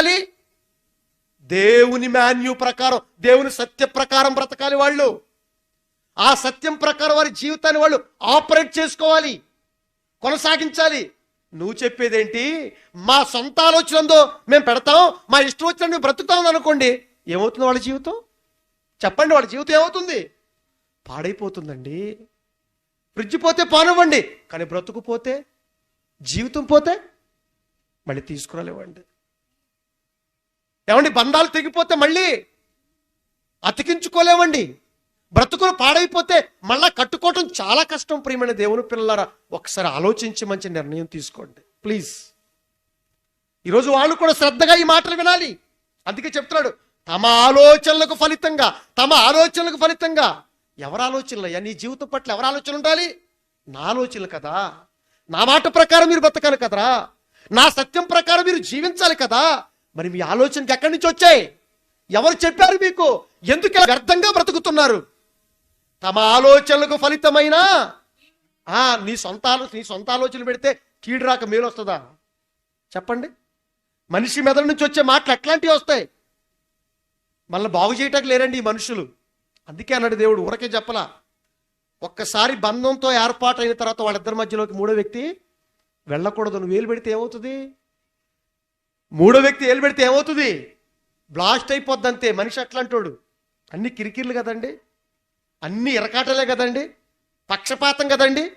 బ్రతకాలి? దేవుని మాన్యు ప్రకారం దేవుని సత్య ప్రకారం బ్రతకాలి వాళ్ళు. ఆ సత్యం ప్రకారం వారి జీవితాన్ని వాళ్ళు ఆపరేట్ చేసుకోవాలి కొనసాగించాలి. నువ్వు చెప్పేదేంటి? మా సొంత ఆలోచనతో మేము పెడతాం మా ఇష్టం వచ్చిన మేము బ్రతుకుతాం అనుకోండి ఏమవుతుంది వాళ్ళ జీవితం? చెప్పండి వాళ్ళ జీవితం ఏమవుతుంది? పాడైపోతుందండి. ఫ్రిడ్జ్ పోతే పానివ్వండి కానీ బ్రతుకు పోతే జీవితం పోతే మళ్ళీ తీసుకురాలేవండి. ఏమండి బంధాలు తెగిపోతే మళ్ళీ అతికించుకోలేమండి. బ్రతుకులు పాడైపోతే మళ్ళా కట్టుకోవటం చాలా కష్టం ప్రియమైన దేవుని పిల్లలారా. ఒకసారి ఆలోచించి మంచి నిర్ణయం తీసుకోండి. ప్లీజ్. ఈరోజు వాళ్ళు కూడా శ్రద్ధగా ఈ మాటలు వినాలి. అందుకే చెప్తున్నాడు తమ ఆలోచనలకు ఫలితంగా తమ ఆలోచనలకు ఫలితంగా. ఎవరి ఆలోచనలు? అయ్యా నీ జీవితం పట్ల ఎవరి ఆలోచన ఉండాలి? నా ఆలోచనలు కదా. నా మాట ప్రకారం మీరు బ్రతకాలి కదరా. నా సత్యం ప్రకారం మీరు జీవించాలి కదా. మరి మీ ఆలోచనకి ఎక్కడి నుంచి వచ్చాయి? ఎవరు చెప్పారు మీకు? ఎందుకు వ్యర్థంగా బ్రతుకుతున్నారు? తమ ఆలోచనలకు ఫలితమైన ఆ నీ సొంత ఆలో నీ సొంత ఆలోచనలు పెడితే కీడు రాక మేలు వస్తుందా? చెప్పండి. మనిషి మెదడు నుంచి వచ్చే మాటలు ఎట్లాంటివి వస్తాయి? మళ్ళీ బాగు చేయటానికి లేరండి ఈ మనుషులు. అందుకే అన్నాడు దేవుడు ఊరకే చెప్పలా. ఒక్కసారి బంధంతో ఏర్పాటు అయిన తర్వాత వాళ్ళిద్దరి మధ్యలోకి మూడో వ్యక్తి వెళ్ళకూడదు నువ్వు వేలు పెడితే ఏమవుతుంది? మూడో వ్యక్తి ఏలు పెడితే ఏమవుతుంది? బ్లాస్ట్ అయిపోద్ది అంతే మనిషి అట్లాంటోడు. అన్ని కిరికిర్లు కదండి. అన్ని ఇరకాటలే కదండి. పక్షపాతం కదండి.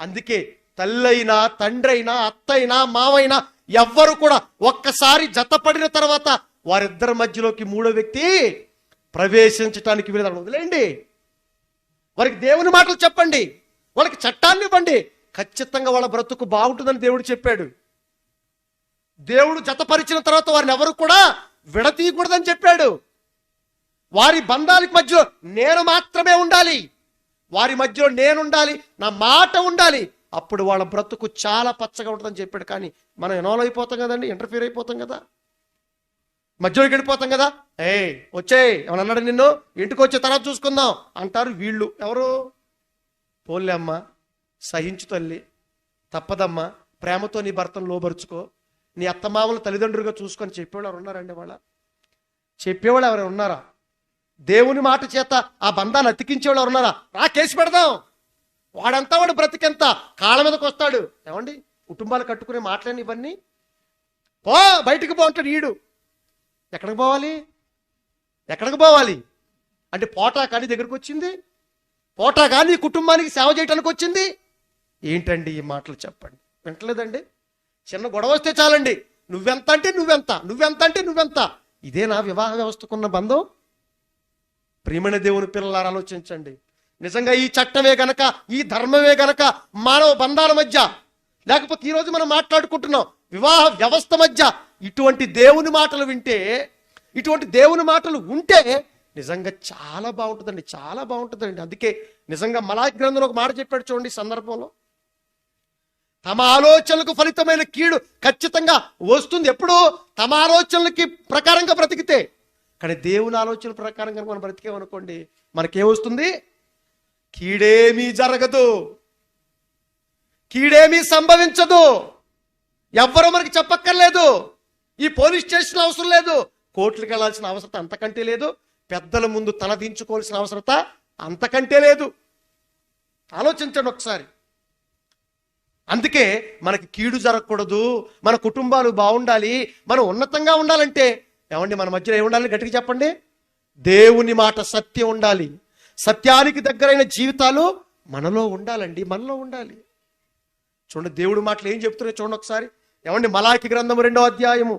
అందుకే తల్లైనా తండ్రైనా అత్తైనా మావైనా ఎవ్వరు కూడా ఒక్కసారి జతపడిన తర్వాత వారిద్దరి మధ్యలోకి మూడో వ్యక్తి ప్రవేశించటానికి వీలు వదిలేండి వారికి దేవుని మాటలు చెప్పండి. వాళ్ళకి చట్టాన్ని ఇవ్వండి. ఖచ్చితంగా వాళ్ళ బ్రతుకు బాగుంటుందని దేవుడు చెప్పాడు. దేవుడు జతపరిచిన తర్వాత వారిని ఎవరు కూడా విడతీయకూడదని చెప్పాడు. వారి బంధాలకు మధ్యలో నేను మాత్రమే ఉండాలి. వారి మధ్యలో నేను ఉండాలి నా మాట ఉండాలి. అప్పుడు వాళ్ళ బ్రతుకు చాలా పచ్చగా ఉంటుందని చెప్పాడు. కానీ మనం ఎనాల్ అయిపోతాం కదండి ఇంటర్ఫీర్ అయిపోతాం కదా. మధ్యలోకి వెళ్ళిపోతాం కదా. ఏ వచ్చే ఏమన్నా అన్నాడు నిన్ను? ఇంటికి వచ్చే తర్వాత చూసుకుందాం అంటారు వీళ్ళు. ఎవరు? పోలే అమ్మ సహించు తల్లి తప్పదమ్మా ప్రేమతో నీ భర్తను లోబరుచుకో. నీ అత్తమామలు తల్లిదండ్రులుగా చూసుకొని చెప్పేవాళ్ళు ఎవరు ఉన్నారండి వాళ్ళ? చెప్పేవాళ్ళు ఎవరైనా ఉన్నారా? దేవుని మాట చేత ఆ బంధాన్ని అతికించేవాళ్ళు ఎవరు ఉన్నారా రా కేసు పెడదాం. వాడంతా వాడు బ్రతికెంత? కాళ్ళ మీదకి వస్తాడు. ఏమండి? కుటుంబాలు కట్టుకునే మాటలేని ఇవన్నీ? పో బయటికి పో అంటాడు ఈడు. ఎక్కడికి పోవాలి? ఎక్కడికి పోవాలి? అంటే పోటా కానీ దగ్గరకు వచ్చింది? పోటా కానీ కుటుంబానికి సేవ చేయటానికి వచ్చింది? ఏంటండి ఈ మాటలు చెప్పండి? వింటలేదండి? చిన్న గొడవ వస్తే చాలండి. నువ్వెంత అంటే నువ్వెంత నువ్వెంత అంటే నువ్వెంత. ఇదే నా వివాహ వ్యవస్థకున్న బంధం. ప్రియమైన దేవుని పిల్లలారు ఆలోచించండి. నిజంగా ఈ చట్టమే గనక ఈ ధర్మమే గనక మానవ బంధాల మధ్య లేకపోతే ఈరోజు మనం మాట్లాడుకుంటున్నాం వివాహ వ్యవస్థ మధ్య ఇటువంటి దేవుని మాటలు వింటే ఇటువంటి దేవుని మాటలు ఉంటే నిజంగా చాలా బాగుంటుందండి చాలా బాగుంటుందండి. అందుకే నిజంగా మలా గ్రంథంలో ఒక మాట చెప్పాడు చూడండి సందర్భంలో. తమ ఆలోచనలకు ఫలితమైన కీడు ఖచ్చితంగా వస్తుంది. ఎప్పుడు తమ ఆలోచనలకి ప్రకారంగా బ్రతికితే. కానీ దేవుని ఆలోచన ప్రకారంగా మనం బ్రతికేమనుకోండి మనకేమొస్తుంది? కీడేమీ జరగదు. కీడేమీ సంభవించదు. ఎవ్వరూ మనకి చెప్పక్కర్లేదు. ఈ పోలీస్ స్టేషన్ అవసరం లేదు. కోర్టులకు వెళ్ళాల్సిన అవసరం అంతకంటే లేదు. పెద్దల ముందు తలదించుకోవాల్సిన అవసరత అంతకంటే లేదు. ఆలోచించండి ఒకసారి. అందుకే మనకి కీడు జరగకూడదు మన కుటుంబాలు బాగుండాలి మనం ఉన్నతంగా ఉండాలంటే. ఏమండి మన మధ్యలో ఏముండాలి గట్టిగా చెప్పండి. దేవుని మాట సత్యం ఉండాలి. సత్యానికి దగ్గరైన జీవితాలు మనలో ఉండాలండి మనలో ఉండాలి. చూడండి దేవుడి మాటలు ఏం చెప్తున్నాయి చూడండి ఒకసారి. ఏమండి మలాకి గ్రంథము రెండో అధ్యాయము.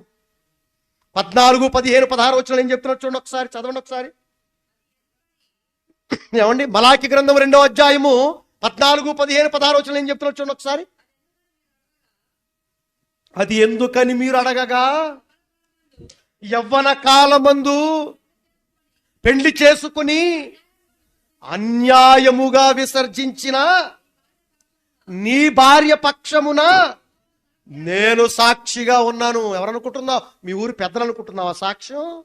పద్నాలుగు పదిహేను పదహారు వచ్చిన ఏం చెప్తున్నారు చూడండి ఒకసారి చదవండి ఒకసారి. ఏమండి మలాకి గ్రంథం రెండో అధ్యాయము పద్నాలుగు పదిహేను పదహారు వచ్చిన ఏం చెప్తున్నారు చూడండి ఒకసారి. అది ఎందుకని మీరు అడగగా? యవ్వన కాలమందు పెళ్ళి చేసుకుని అన్యాయముగా విసర్జించిన నీ భార్య పక్షమున నేను సాక్షిగా ఉన్నాను. ఎవరనుకుంటున్నావు? మీ ఊరి పెద్దలు అనుకుంటున్నావా సాక్ష్యం?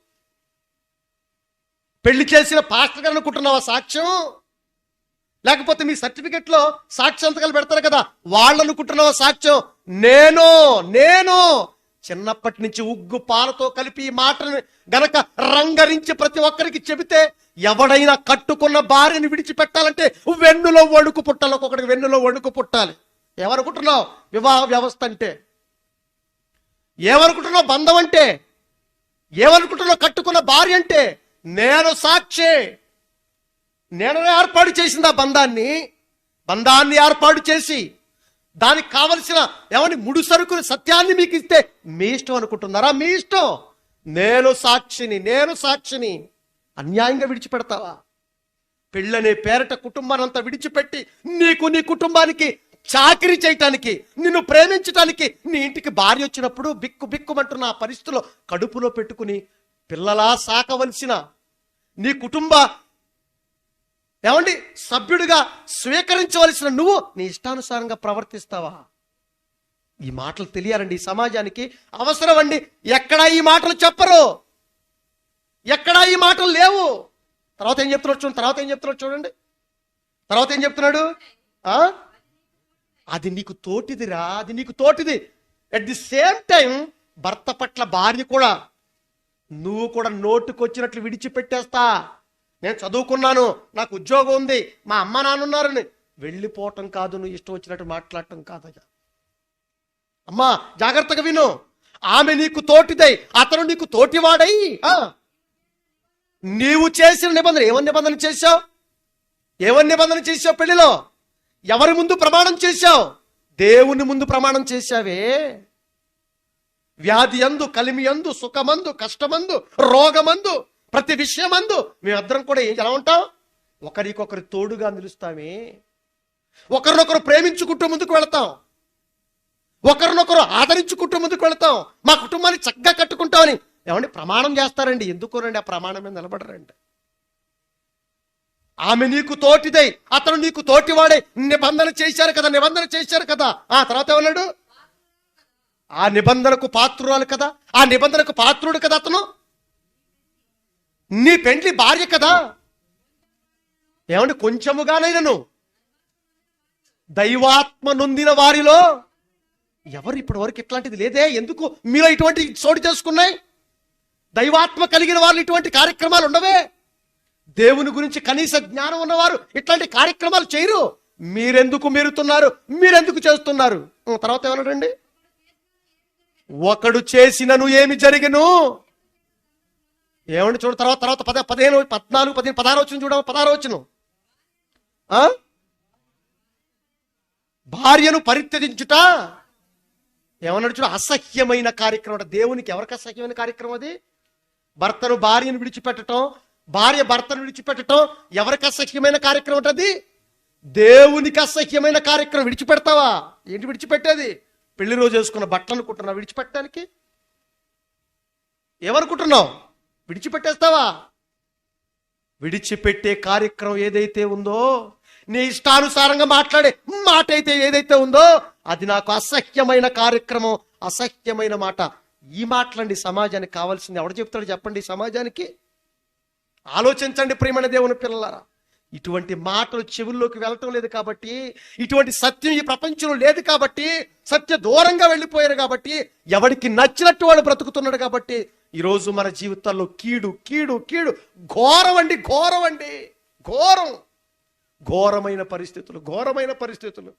పెళ్ళి చేసిన పాస్టర్ గారు అనుకుంటున్నావా సాక్ష్యం? లేకపోతే మీ సర్టిఫికెట్లో సాక్షి సంతకాలు పెడతారు కదా వాళ్ళు అనుకుంటున్నావా సాక్ష్యం? నేను నేను. చిన్నప్పటి నుంచి ఉగ్గు పాలతో కలిపి ఈ మాటను గనక రంగరించి ప్రతి ఒక్కరికి చెబితే ఎవడైనా కట్టుకున్న భార్యని విడిచిపెట్టాలంటే వెన్నులో వణుకు పుట్టాలి. ఒక్కొక్కడికి వెన్నులో వణుకు పుట్టాలి. ఏమనుకుంటున్నావు? వివాహ వ్యవస్థ అంటే. ఏమనుకుంటున్నావు? బంధం అంటే. ఏమనుకుంటున్నావు? కట్టుకున్న భార్య అంటే. నేను సాక్షి. నేను ఏర్పాటు చేసింది ఆ బంధాన్ని. బంధాన్ని ఏర్పాటు చేసి దానికి కావలసిన ఏమని ముడి సరుకుని సత్యాన్ని మీకు ఇస్తే మీ ఇష్టం అనుకుంటున్నారా? మీ ఇష్టం. నేను సాక్షిని నేను సాక్షిని. అన్యాయంగా విడిచిపెడతావా? పెళ్ళనే పేరట కుటుంబానంతా విడిచిపెట్టి నీకు నీ కుటుంబానికి చాకరీ చేయటానికి నిన్ను ప్రేమించటానికి నీ ఇంటికి భార్య వచ్చినప్పుడు బిక్కు బిక్కుమంటున్న ఆ పరిస్థితిలో కడుపులో పెట్టుకుని పిల్లలా సాకవలసిన నీ కుటుంబ ఏమండి? సభ్యుడిగా స్వీకరించవలసిన నువ్వు నీ ఇష్టానుసారంగా ప్రవర్తిస్తావా? ఈ మాటలు తెలియాలండి ఈ సమాజానికి. అవసరం అండి. ఎక్కడా ఈ మాటలు చెప్పరు. ఎక్కడా ఈ మాటలు లేవు. తర్వాత ఏం చెప్తున్నాడు చూడండి తర్వాత ఏం చెప్తున్నాడు చూడండి. తర్వాత ఏం చెప్తున్నాడు? అది నీకు తోటిదిరా అది నీకు తోటిది. అట్ ది సేమ్ టైం భర్త పట్ల భార్య కూడా నువ్వు కూడా నోటుకొచ్చినట్లు విడిచిపెట్టేస్తా. నేను చదువుకున్నాను నాకు ఉద్యోగం ఉంది మా అమ్మ నాన్నున్నారని. వెళ్ళిపోవటం కాదు నువ్వు ఇష్టం వచ్చినట్టు మాట్లాడటం కాదయ్యా. అమ్మా జాగ్రత్తగా విను. ఆమె నీకు తోటిదై అతను నీకు తోటివాడై. ఆ, నీవు చేసిన నిబంధన ఏమని నిబంధన చేశావు? ఏమని నిబంధన చేశావు పెళ్ళిలో? ఎవరి ముందు ప్రమాణం చేశావు? దేవుని ముందు ప్రమాణం చేశావే. వ్యాధి అందు కలిమి అందు సుఖమందు కష్టమందు రోగమందు ప్రతి విషయం అందు మేమిద్దరం కూడా ఏం ఎలా ఉంటాం? ఒకరికొకరు తోడుగా నిలుస్తామే. ఒకరినొకరు ప్రేమించుకుంటూ ముందుకు వెళతాం. ఒకరినొకరు ఆదరించుకుంటూ ముందుకు వెళతాం. మా కుటుంబాన్ని చక్కగా కట్టుకుంటామని. ఏమండి ప్రమాణం చేస్తారండి. ఎందుకోనండి ఆ ప్రమాణం మీద నిలబడరండి? ఆమె నీకు తోటిదై అతను నీకు తోటివాడే నిబంధన చేశారు కదా నిబంధన చేశారు కదా. ఆ తర్వాత ఏమన్నాడు ఆ నిబంధనకు పాత్రురాలు కదా. ఆ నిబంధనకు పాత్రుడు కదా అతను. నీ పెండ్లి భార్య కదా? ఏమండి నువ్వు దైవాత్మ నొందిన వారిలో ఎవరు ఇప్పటి వరకు ఇట్లాంటిది లేదే? ఎందుకు మీరు ఇటువంటి చోటు చేసుకున్నాయి? దైవాత్మ కలిగిన వాళ్ళు ఇటువంటి కార్యక్రమాలు ఉండవే? దేవుని గురించి కనీస జ్ఞానం ఉన్నవారు ఇట్లాంటి కార్యక్రమాలు చేయరు. మీరెందుకు మీరుతున్నారు? మీరెందుకు చేస్తున్నారు? తర్వాత ఎవరండి ఒకడు చేసినను ఏమి జరిగను? ఏమండి చూడు తర్వాత తర్వాత పద పదిహేను పద్నాలుగు పదిహేను పదహారు వచ్చిన చూడ పదహారు వచ్చిన భార్యను పరిత్యజించుట ఏమన్నాడు చూడు అసహ్యమైన కార్యక్రమం దేవునికి ఎవరికి అసహ్యమైన కార్యక్రమం అది? భర్తను భార్యను విడిచిపెట్టడం భార్య భర్తను విడిచిపెట్టడం ఎవరికి అసహ్యమైన కార్యక్రమం ఉంటుంది దేవునికి అసహ్యమైన కార్యక్రమం. విడిచిపెడతావా? ఏంటి విడిచిపెట్టేది? పెళ్ళి రోజు వేసుకున్న బట్టలు అనుకుంటున్నావు విడిచిపెట్టడానికి? ఏమనుకుంటున్నావు? విడిచిపెట్టేస్తావా? విడిచిపెట్టే కార్యక్రమం ఏదైతే ఉందో నీ ఇష్టానుసారంగా మాట్లాడే మాట అయితే ఏదైతే ఉందో అది నాకు అసహ్యమైన కార్యక్రమం అసహ్యమైన మాట. ఈ మాటలండి సమాజానికి కావాల్సింది. ఎవడు చెప్తాడు చెప్పండి సమాజానికి? ఆలోచించండి ప్రేమణ దేవుని పిల్లలారా. ఇటువంటి మాటలు చెవుల్లోకి వెళ్ళటం లేదు కాబట్టి ఇటువంటి సత్యం ఈ ప్రపంచంలో లేదు కాబట్టి సత్య దూరంగా వెళ్ళిపోయారు కాబట్టి ఎవడికి నచ్చినట్టు వాడు బ్రతుకుతున్నాడు కాబట్టి ఈరోజు మన జీవితాల్లో కీడు కీడు కీడు. ఘోరం అండి ఘోరం అండి ఘోరం. ఘోరమైన పరిస్థితులు ఘోరమైన పరిస్థితులు.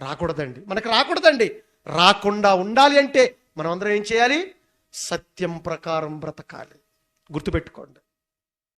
రాకూడదండి. మనకు రాకూడదండి. రాకుండా ఉండాలి అంటే మనం అందరం ఏం చేయాలి? సత్యం ప్రకారం బ్రతకాలి. గుర్తుపెట్టుకోండి.